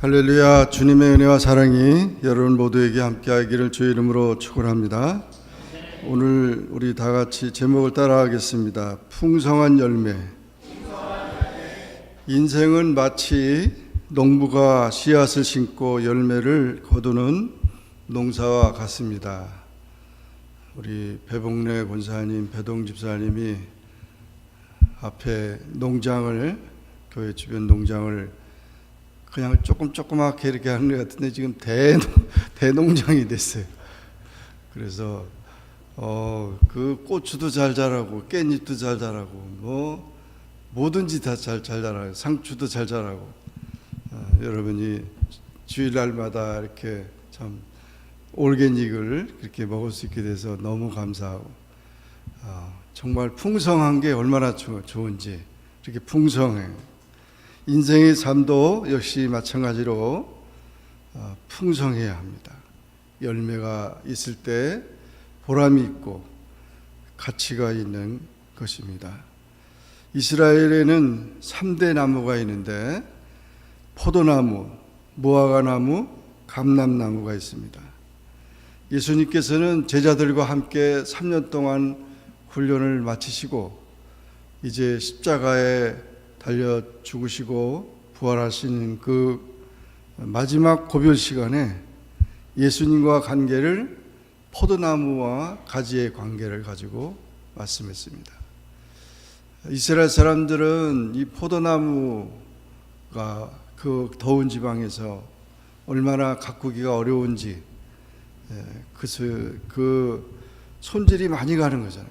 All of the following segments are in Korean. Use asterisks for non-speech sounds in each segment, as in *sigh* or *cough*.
할렐루야 주님의 은혜와 사랑이 여러분 모두에게 함께하기를 주의 이름으로 축원합니다. 오늘 우리 다 같이 제목을 따라하겠습니다. 풍성한 열매. 인생은 마치 농부가 씨앗을 심고 열매를 거두는 농사와 같습니다. 우리 배봉래 권사님, 배동 집사님이 앞에 농장을 교회 주변 농장을 그냥 조금 조그맣게 이렇게 하는 것 같은데 지금 대 *laughs* 대농장이 됐어요. 그래서 어 그 고추도 잘 자라고 깻잎도 잘 자라고 뭐 뭐든지 다 잘 잘 자라요. 상추도 잘 자라고 어, 여러분이 주일날마다 이렇게 참 올게닉을 그렇게 먹을 수 있게 돼서 너무 감사하고 어, 정말 풍성한 게 얼마나 좋- 좋은지 이렇게 풍성해요. 인생의 삶도 역시 마찬가지로 어, 풍성해야 합니다. 열매가 있을 때 보람이 있고 가치가 있는 것입니다. 이스라엘에는 3대 나무가 있는데 포도나무, 무화과나무, 감람나무가 있습니다. 예수님께서는 제자들과 함께 3년 동안 훈련을 마치시고 이제 십자가에 달려 죽으시고 부활하시는 그 마지막 고별 시간에 예수님과 관계를 포도나무와 가지의 관계를 가지고 말씀했습니다. 이스라엘 사람들은 이 포도나무가 그 더운 지방에서 얼마나 가꾸기가 어려운지 예, 그, 그 손질이 많이 가는 거잖아요.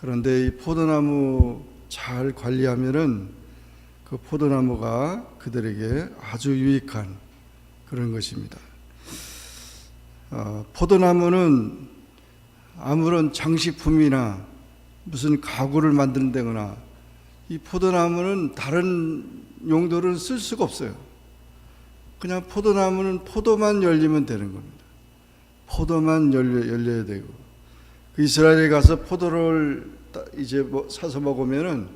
그런데 이 포도나무 잘 관리하면은 그 포도나무가 그들에게 아주 유익한 그런 것입니다. 어, 포도나무는 아무런 장식품이나 무슨 가구를 만든다거나 이 포도나무는 다른 용도를 쓸 수가 없어요. 그냥 포도나무는 포도만 열리면 되는 겁니다. 포도만 열려, 열려야 되고 그 이스라엘에 가서 포도를 따- 이제 뭐 사서 먹으면은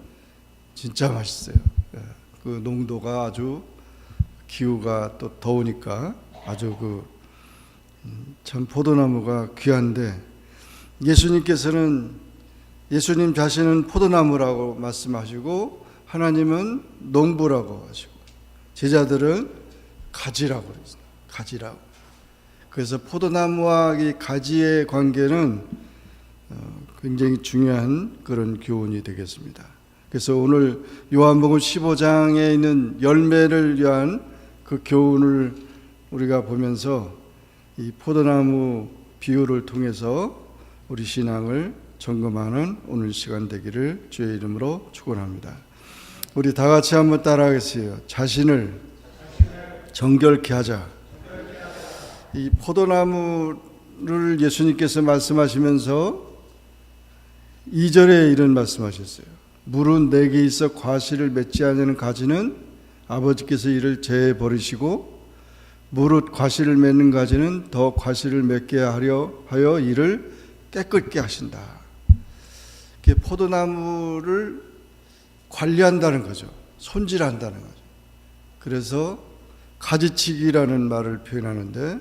진짜 맛있어요. 예, 그 농도가 아주 기후가 또 더우니까 아주 그 참 포도나무가 귀한데 예수님께서는 예수님 자신은 포도나무라고 말씀하시고 하나님은 농부라고 하시고 제자들은 가지라고 그랬어요. 가지라고. 그래서 포도나무와 이 가지의 관계는 어, 굉장히 중요한 그런 교훈이 되겠습니다. 그래서 오늘 요한복음 15장에 있는 열매를 위한 그 교훈을 우리가 보면서 이 포도나무 비유를 통해서 우리 신앙을 점검하는 오늘 시간 되기를 주의 이름으로 축원합니다. 우리 다 같이 한번 따라하겠어요. 자신을 정결케 하자. 이 포도나무를 예수님께서 말씀하시면서 2절에 이런 말씀하셨어요. 물은 내게 있어 과실을 맺지 않는 가지는 아버지께서 이를 제해 버리시고 무릇 과실을 맺는 가지는 더 과실을 맺게 하려 하여 이를 깨끗게 하신다. 이게 포도나무를 관리한다는 거죠. 손질한다는 거죠. 그래서 가지치기라는 말을 표현하는데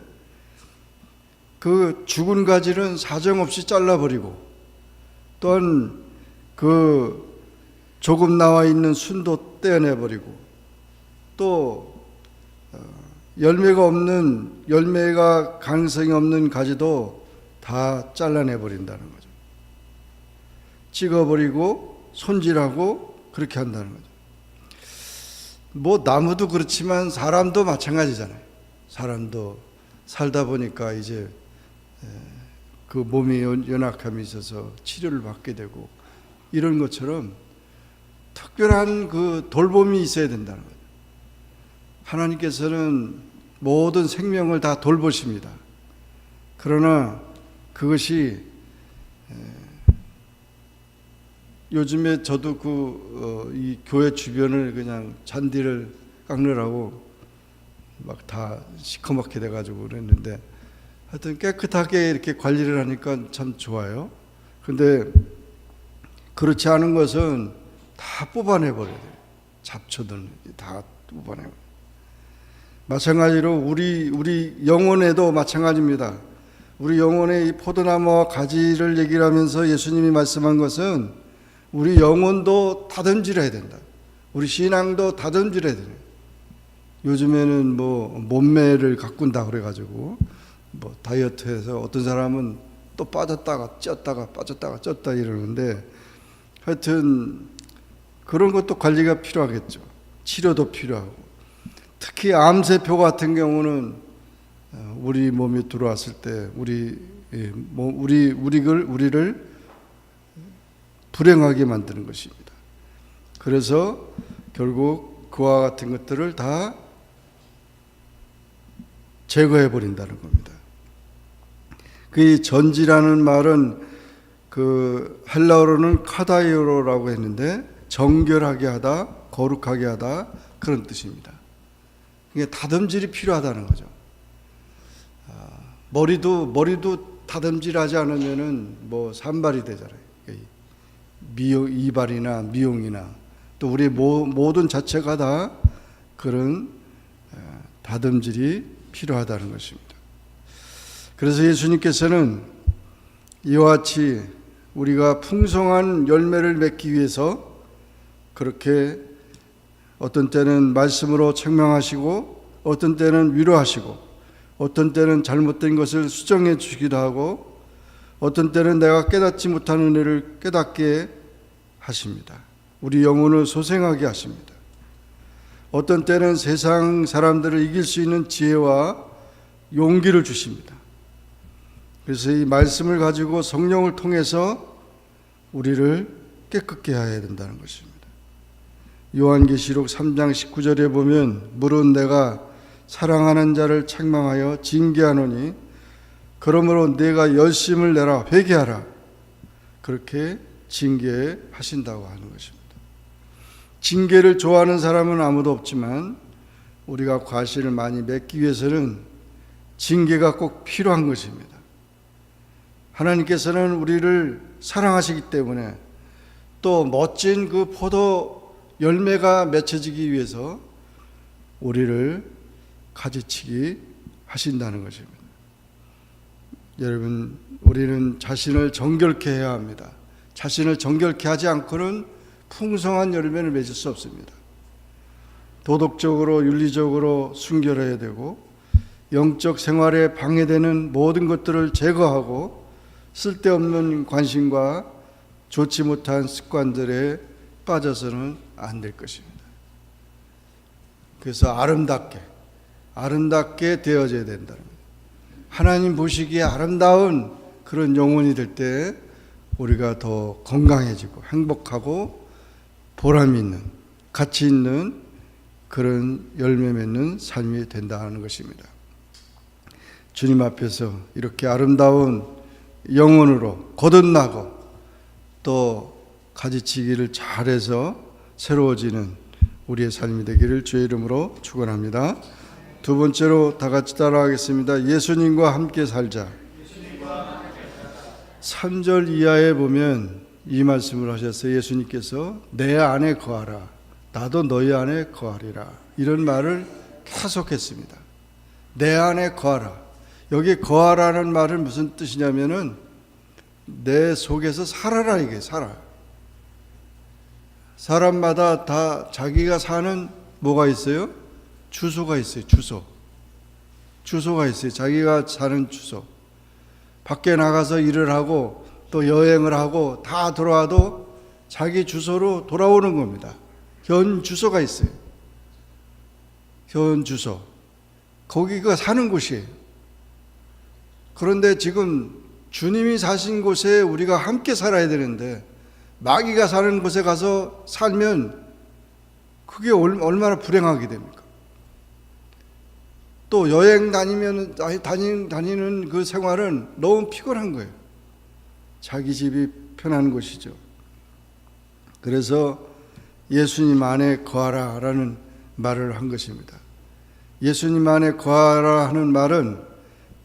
그 죽은 가지는 사정없이 잘라버리고 또한 그 조금 나와 있는 순도 떼어내버리고 또 어, 열매가 없는 열매가 가능성이 없는 가지도 다 잘라내 버린다는 거죠. 찍어버리고 손질하고 그렇게 한다는 거죠. 뭐 나무도 그렇지만 사람도 마찬가지잖아요. 사람도 살다 보니까 이제 에, 그 연- 연약함이 있어서 치료를 받게 되고 이런 것처럼 특별한 그 돌봄이 있어야 된다는 거죠. 하나님께서는 모든 생명을 다 돌보십니다. 그러나 그것이 에, 요즘에 저도 그 이 교회 주변을 그냥 잔디를 깎느라고 막 다 시커멓게 돼가지고 그랬는데 하여튼 깨끗하게 이렇게 관리를 하니까 참 좋아요. 근데 그렇지 않은 것은 다 뽑아내 버려야 돼요. 잡초들 다 뽑아내고. 마찬가지로 우리 우리 영혼에도 마찬가지입니다. 우리 영혼의 이 포도나무와 가지를 얘기를 하면서 예수님이 말씀한 것은 우리 영혼도 다듬질해야 된다. 우리 신앙도 다듬질해야 돼요. 요즘에는 뭐 몸매를 가꾼다 그래가지고 뭐 다이어트해서 어떤 사람은 또 빠졌다가 쪘다가 빠졌다가 쪘다 이러는데 하여튼 그런 것도 관리가 필요하겠죠. 치료도 필요하고 특히 암세포 같은 경우는 어, 우리 몸에 들어왔을 때 우리 예, 뭐 우리 우리를 우리를 불행하게 만드는 것입니다. 그래서 결국 그와 같은 것들을 다 제거해 버린다는 겁니다. 그 전지라는 말은 그 헬라어로는 카다이오로라고 했는데 정결하게 하다, 거룩하게 하다 그런 뜻입니다. 이게 다듬질이 필요하다는 거죠. 아, 머리도 머리도 다듬질하지 않으면은 뭐 산발이 되잖아요. 미용 이발이나 미용이나 또 우리 모, 모든 자체가 다 그런 어, 다듬질이 필요하다는 것입니다. 그래서 예수님께서는 이와 같이 우리가 풍성한 열매를 맺기 위해서 그렇게 어떤 때는 말씀으로 책망하시고 어떤 때는 위로하시고 어떤 때는 잘못된 것을 수정해 주기도 하고 어떤 때는 내가 깨닫지 못한 은혜를 깨닫게 하십니다. 우리 영혼을 소생하게 하십니다. 어떤 때는 세상 사람들을 이길 수 있는 지혜와 용기를 주십니다. 그래서 이 말씀을 가지고 성령을 통해서 우리를 깨끗게 해야 된다는 것입니다. 요한계시록 3장 19절에 보면 물은 내가 사랑하는 자를 책망하여 징계하노니 그러므로 내가 열심을 내라 회개하라 그렇게 징계하신다고 하는 것입니다. 징계를 좋아하는 사람은 아무도 없지만 우리가 과실을 많이 맺기 위해서는 징계가 꼭 필요한 것입니다. 하나님께서는 우리를 사랑하시기 때문에 또 멋진 그 포도 열매가 맺혀지기 위해서 우리를 가지치기 하신다는 것입니다. 여러분, 우리는 자신을 정결케 해야 합니다. 자신을 정결케 하지 않고는 풍성한 열매를 맺을 수 없습니다. 도덕적으로, 윤리적으로 순결해야 되고, 영적 생활에 방해되는 모든 것들을 제거하고, 쓸데없는 관심과 좋지 못한 습관들에 빠져서는 안 될 것입니다. 그래서 아름답게, 아름답게 되어져야 된다는 거예요. 하나님 보시기에 아름다운 그런 영혼이 될 때 우리가 더 건강해지고 행복하고 보람 있는 가치 있는 그런 열매 맺는 삶이 된다는 것입니다. 주님 앞에서 이렇게 아름다운 영혼으로 거듭나고 또 가지치기를 잘해서 새로워지는 우리의 삶이 되기를 주의 이름으로 축원합니다. 두 번째로 다 같이 따라하겠습니다. 예수님과 함께 살자. 3절 이하에 보면 이 말씀을 하셨어요. 예수님께서 내 안에 거하라. 나도 너희 안에 거하리라. 이런 말을 계속했습니다. 내 안에 거하라. 여기 거하라는 말은 무슨 뜻이냐면은 내 속에서 살아라 이게 살아. 사람마다 다 자기가 사는 뭐가 있어요? 주소가 있어요. 주소. 주소가 있어요. 자기가 사는 주소. 밖에 나가서 일을 하고 또 여행을 하고 다 돌아와도 자기 주소로 돌아오는 겁니다. 현 주소가 있어요. 현 주소. 거기가 사는 곳이에요. 그런데 지금 주님이 사신 곳에 우리가 함께 살아야 되는데 마귀가 사는 곳에 가서 살면 그게 얼마나 불행하게 됩니까? 또 여행 다니면 다니, 다니는 그 생활은 너무 피곤한 거예요. 자기 집이 편한 곳이죠. 그래서 예수님 안에 거하라라는 말을 한 것입니다. 예수님 안에 거하라 하는 말은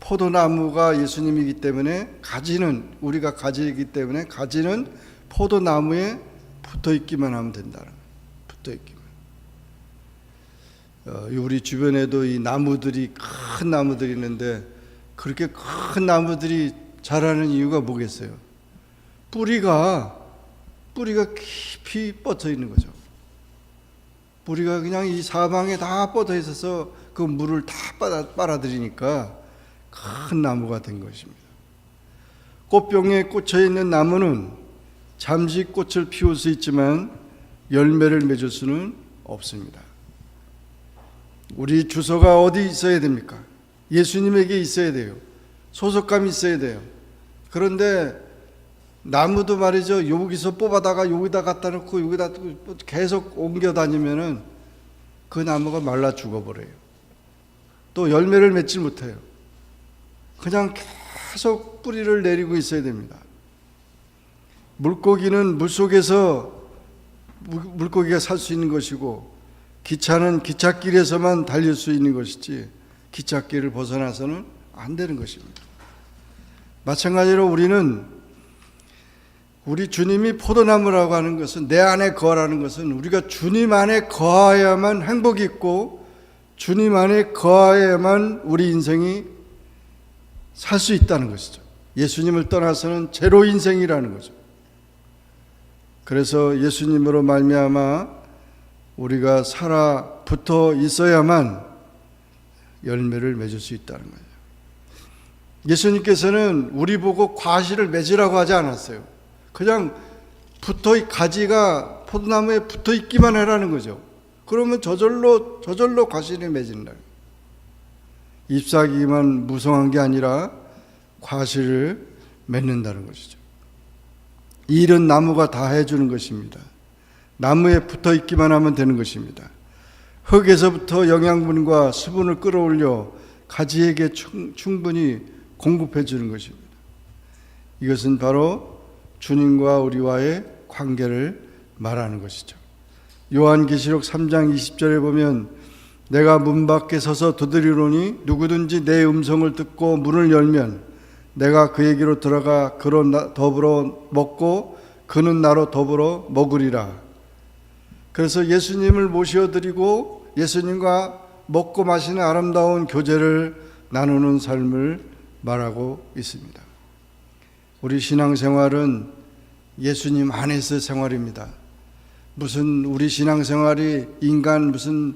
포도나무가 예수님이기 때문에 가지는 우리가 가지이기 때문에 가지는 포도나무에 붙어 있기만 하면 된다는 붙어 있기만. 어, 우리 주변에도 이 나무들이 큰 나무들이 있는데 그렇게 큰 나무들이 자라는 이유가 뭐겠어요? 뿌리가 뿌리가 깊이 뻗어 있는 거죠. 뿌리가 그냥 이 사방에 다 뻗어 있어서 그 물을 다 빨아, 빨아들이니까 큰 나무가 된 것입니다. 꽃병에 꽂혀 있는 나무는 잠시 꽃을 피울 수 있지만 열매를 맺을 수는 없습니다. 우리 주소가 어디 있어야 됩니까? 예수님에게 있어야 돼요. 소속감이 있어야 돼요. 그런데 나무도 말이죠. 여기서 뽑아다가 여기다 갖다 놓고 여기다 계속 옮겨 다니면은 그 나무가 말라 죽어버려요. 또 열매를 맺지 못해요. 그냥 계속 뿌리를 내리고 있어야 됩니다. 물고기는 물 속에서 물- 물고기가 살 수 있는 것이고 기차는 기찻길에서만 달릴 수 있는 것이지 기찻길을 벗어나서는 안 되는 것입니다. 마찬가지로 우리는 우리 주님이 포도나무라고 하는 것은 내 안에 거하라는 것은 우리가 주님 안에 거하야만 행복이 있고 주님 안에 거하야만 우리 인생이 살 수 있다는 것이죠. 예수님을 떠나서는 제로 인생이라는 거죠. 그래서 예수님으로 말미암아 우리가 살아 붙어 있어야만 열매를 맺을 수 있다는 거예요. 예수님께서는 우리 보고 과실을 맺으라고 하지 않았어요. 그냥 붙어 있- 가지가 포도나무에 붙어 있기만 하라는 거죠. 그러면 저절로 저절로 과실이 맺는다. 잎사귀만 무성한 게 아니라 과실을 맺는다는 것이죠. 이 일은 나무가 다 해주는 것입니다. 나무에 붙어 있기만 하면 되는 것입니다. 흙에서부터 영양분과 수분을 끌어올려 가지에게 충- 충분히 공급해 주는 것입니다. 이것은 바로 주님과 우리와의 관계를 말하는 것이죠. 요한계시록 3장 20절에 보면 내가 문 밖에 서서 두드리노니 누구든지 내 음성을 듣고 문을 열면 내가 그에게로 들어가 그로 나- 더불어 먹고 그는 나로 더불어 먹으리라. 그래서 예수님을 모셔드리고 예수님과 먹고 마시는 아름다운 교제를 나누는 삶을 말하고 있습니다. 우리 신앙생활은 예수님 안에서 생활입니다. 무슨 우리 신앙생활이 인간 무슨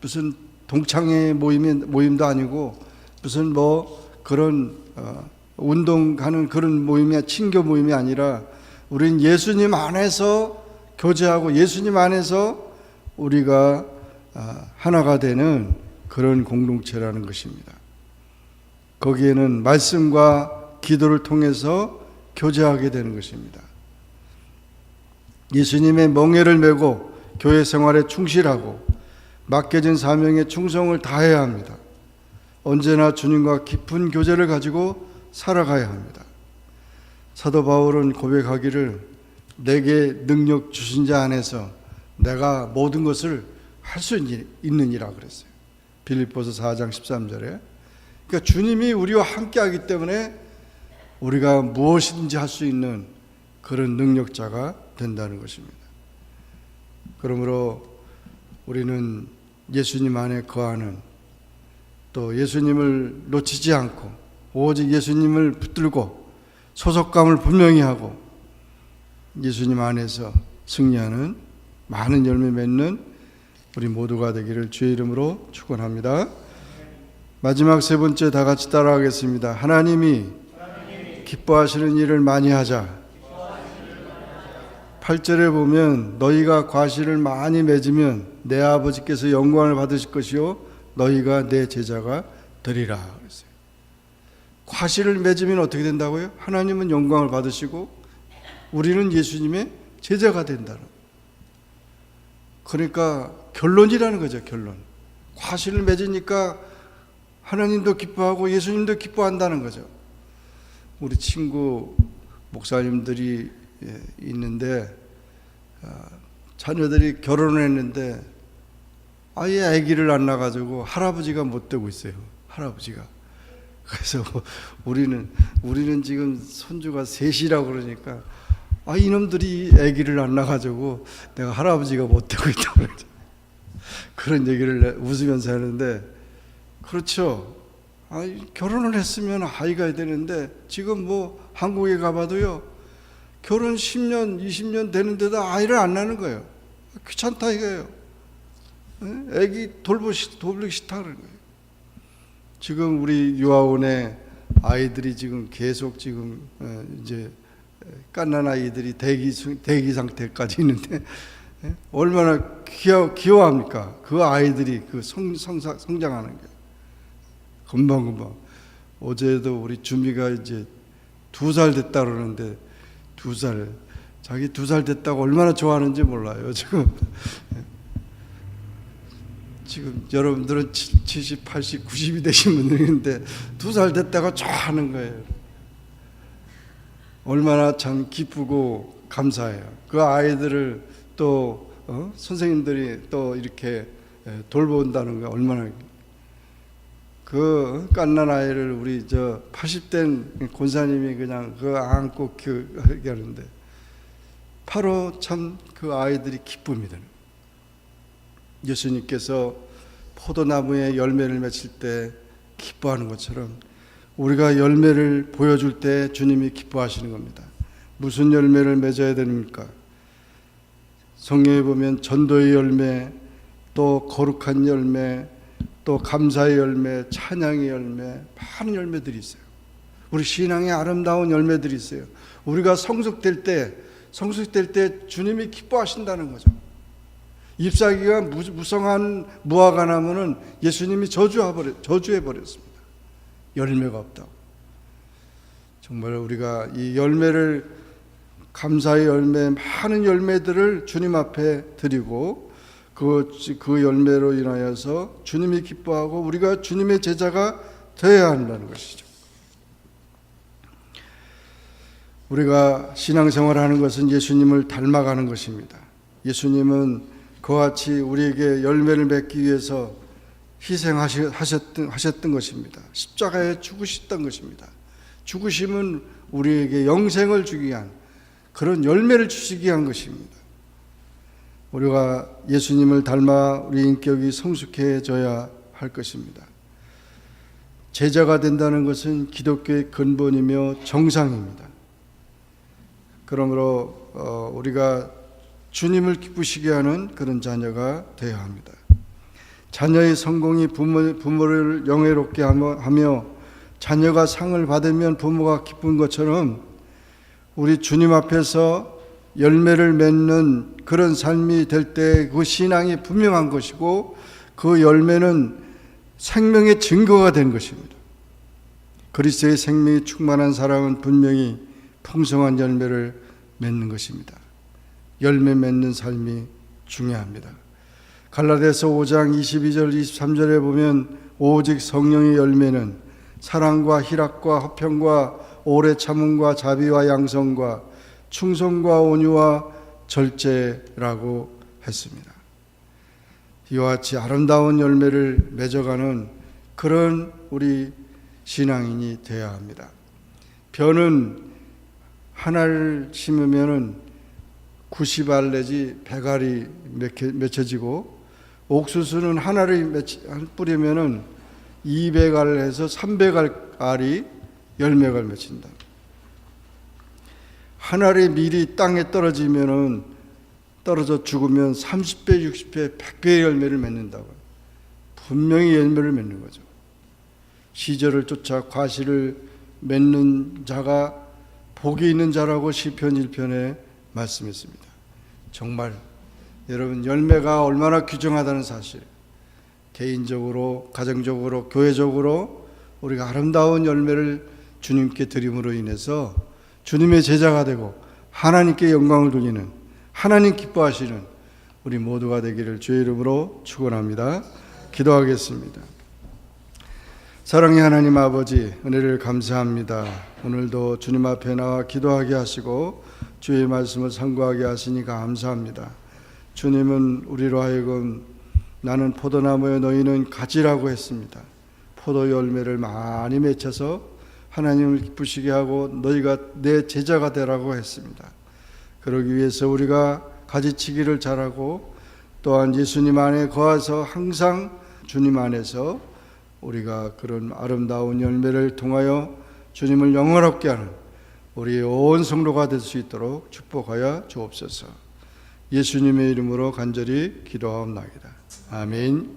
무슨 동창회 모임이 모임도 아니고 무슨 뭐 그런 어, 운동하는 그런 모임이 친교 모임이 아니라 우린 예수님 안에서 교제하고 예수님 안에서 우리가 아, 하나가 되는 그런 공동체라는 것입니다. 거기에는 말씀과 기도를 통해서 교제하게 되는 것입니다. 예수님의 멍에를 메고 교회 생활에 충실하고 맡겨진 사명에 충성을 다해야 합니다. 언제나 주님과 깊은 교제를 가지고 살아가야 합니다. 사도 바울은 고백하기를 내게 능력 주신 자 안에서 내가 모든 것을 할 수 있느니라 그랬어요. 빌립보서 4장 13절에. 그러니까 주님이 우리와 함께 하기 때문에 우리가 무엇이든지 할 수 있는 그런 능력자가 된다는 것입니다. 그러므로 우리는 예수님 안에 거하는 또 예수님을 놓치지 않고 오직 예수님을 붙들고 소속감을 분명히 하고 예수님 안에서 승리하는 많은 열매 맺는 우리 모두가 되기를 주의 이름으로 축원합니다. 마지막 세 번째 다 같이 따라하겠습니다. 하나님이 기뻐하시는 일을 많이 하자. 8절에 보면 너희가 과실을 많이 맺으면 내 아버지께서 영광을 받으실 것이요 너희가 내 제자가 되리라 그랬어요. 과실을 맺으면 어떻게 된다고요? 하나님은 영광을 받으시고 우리는 예수님의 제자가 된다는. 그러니까 결론이라는 거죠, 결론. 과실을 맺으니까 하나님도 기뻐하고 예수님도 기뻐한다는 거죠. 우리 친구 목사님들이 예, 있는데 아, 자녀들이 결혼을 했는데 아예 아기를 안 낳아가지고 할아버지가 못 되고 있어요. 할아버지가. 그래서 우리는 우리는 지금 손주가 셋이라고 그러니까 아 이놈들이 아기를 안 낳아가지고 내가 할아버지가 못 되고 있다고 그러죠. 그런 얘기를 웃으면서 하는데 그렇죠. 아, 결혼을 했으면 아이가 되는데 지금 뭐 한국에 가봐도요. 결혼 10년, 20년 되는데도 아이를 안 낳는 거예요. 귀찮다 이거예요. 예? 애기 돌보시, 돌보기 싫다 그러는 거예요. 지금 우리 유아원에 아이들이 지금 계속 지금 어, 이제 깐난 아이들이 대기 중- 대기 상태까지 있는데 예? 얼마나 귀여 귀여합니까? 그 아이들이 그 성, 성사, 성장하는 게 금방 금방 어제도 우리 주미가 이제 두 살 됐다 그러는데 두 살 자기 두 살 됐다고 얼마나 좋아하는지 몰라요 지금 예. 지금 여러분들은 70, 80, 90이 되신 분들인데 두 살 됐다고 좋아하는 거예요. 얼마나 참 기쁘고 감사해요. 그 아이들을 또 어? 선생님들이 또 이렇게 예, 돌본다는 거 얼마나 그 깐난 아이를 우리 저 80된 권사님이 그냥 그 안고 그 하는데 바로 참 그 아이들이 기쁨이 되는. 예수님께서 포도나무에 열매를 맺힐 때 기뻐하는 것처럼 우리가 열매를 보여줄 때 주님이 기뻐하시는 겁니다. 무슨 열매를 맺어야 됩니까? 성경에 보면 전도의 열매, 또 거룩한 열매, 또 감사의 열매, 찬양의 열매, 많은 열매들이 있어요. 우리 신앙의 아름다운 열매들이 있어요. 우리가 성숙될 때, 성숙될 때 주님이 기뻐하신다는 거죠. 잎사귀가 무- 무성한 무화과 나무는 예수님이 저주해버렸, 저주해버렸습니다. 열매가 없다고. 정말 우리가 이 열매를 감사의 열매, 많은 열매들을 주님 앞에 드리고 그, 그 열매로 인하여서 주님이 기뻐하고 우리가 주님의 제자가 되어야 한다는 것이죠. 우리가 신앙생활을 하는 것은 예수님을 닮아가는 것입니다. 예수님은 그와 같이 우리에게 열매를 맺기 위해서 희생하셨던 하셨던 것입니다. 십자가에 죽으셨던 것입니다. 죽으심은 우리에게 영생을 주기 위한 그런 열매를 주시기 위한 것입니다. 우리가 예수님을 닮아 우리 인격이 성숙해져야 할 것입니다. 제자가 된다는 것은 기독교의 근본이며 정상입니다. 그러므로 어, 우리가 주님을 기쁘시게 하는 그런 자녀가 되어야 합니다. 자녀의 성공이 부모, 부모 를 영예롭게 하며 자녀가 상을 받으면 부모가 기쁜 것처럼 우리 주님 앞에서 열매를 맺는 그런 삶이 될 때 그 신앙이 분명한 것이고 그 열매는 생명의 증거가 된 것입니다. 그리스도의 생명이 충만한 사람은 분명히 풍성한 열매를 맺는 것입니다. 열매 맺는 삶이 중요합니다. 갈라디아서 5장 22절 23절에 보면 오직 성령의 열매는 사랑과 희락과 화평과 오래 참음과 자비와 양성과 충성과 온유와 절제라고 했습니다. 이와 같이 아름다운 열매를 맺어가는 그런 우리 신앙인이 되어야 합니다. 벼는 하나를 심으면은 90알 내지 100알이 맺혀지고 옥수수는 하나를 맺- 뿌리면은 200알 해서 300알이 열매가 맺힌다. 하나의 밀이 땅에 떨어지면은 떨어져 죽으면 30배, 60배, 100배의 열매를 맺는다고. 분명히 열매를 맺는 거죠. 시절을 쫓아 과실을 맺는 자가 복이 있는 자라고 시편 1편에 말씀했습니다. 정말 여러분 열매가 얼마나 귀중하다는 사실 개인적으로 가정적으로 교회적으로 우리가 아름다운 열매를 주님께 드림으로 인해서 주님의 제자가 되고 하나님께 영광을 돌리는 하나님 기뻐하시는 우리 모두가 되기를 주의 이름으로 축원합니다. 기도하겠습니다. 사랑의 하나님 아버지 은혜를 감사합니다. 오늘도 주님 앞에 나와 기도하게 하시고 주의 말씀을 상고하게 하시니 감사합니다. 주님은 우리로 하여금 나는 포도나무에 너희는 가지라고 했습니다. 포도 열매를 많이 맺혀서 하나님을 기쁘시게 하고 너희가 내 제자가 되라고 했습니다. 그러기 위해서 우리가 가지치기를 잘하고 또한 예수님 안에 거하서 항상 주님 안에서 우리가 그런 아름다운 열매를 통하여 주님을 영원롭게 하는 우리 온 성도가 될 수 있도록 축복하여 주옵소서. 예수님의 이름으로 간절히 기도하옵나이다. 아멘.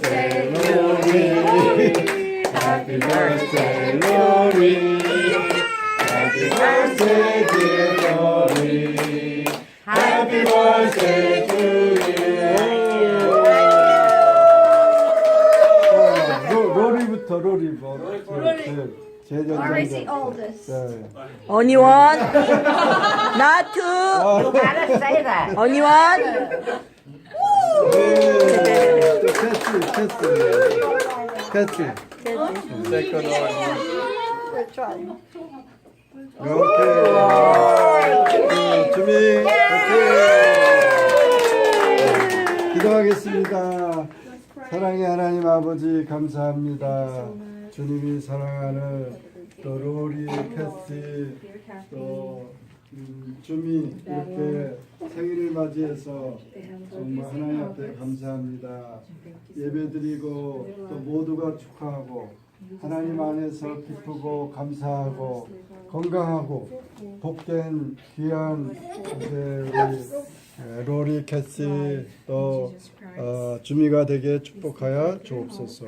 the oldest. 네. 언니원. 나투. Gotta say that. 언니원. 네. 또 캐스, 캐스. 캐스. 세컨 오케이. 주미, 오케이. 기도하겠습니다. 사랑의 하나님 아버지 감사합니다. 주님이 사랑하는 또 로리, 캐시, 또 음, 주미 이렇게 생일을 맞이해서 정말 하나님 앞에 감사합니다. 예배드리고 또 모두가 축하하고 하나님 안에서 기쁘고 감사하고 건강하고 복된 귀한 우리 에, 로리 캐시 또 어, 주미가 되게 축복하여 주옵소서.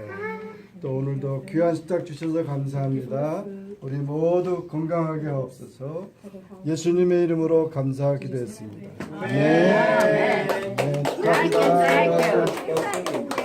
또 오늘도 귀한 식탁 주셔서 감사합니다. 우리 모두 건강하게 하옵소서 예수님의 이름으로 감사 기도했습니다. 예. 네. 네. 네. 감사합니다.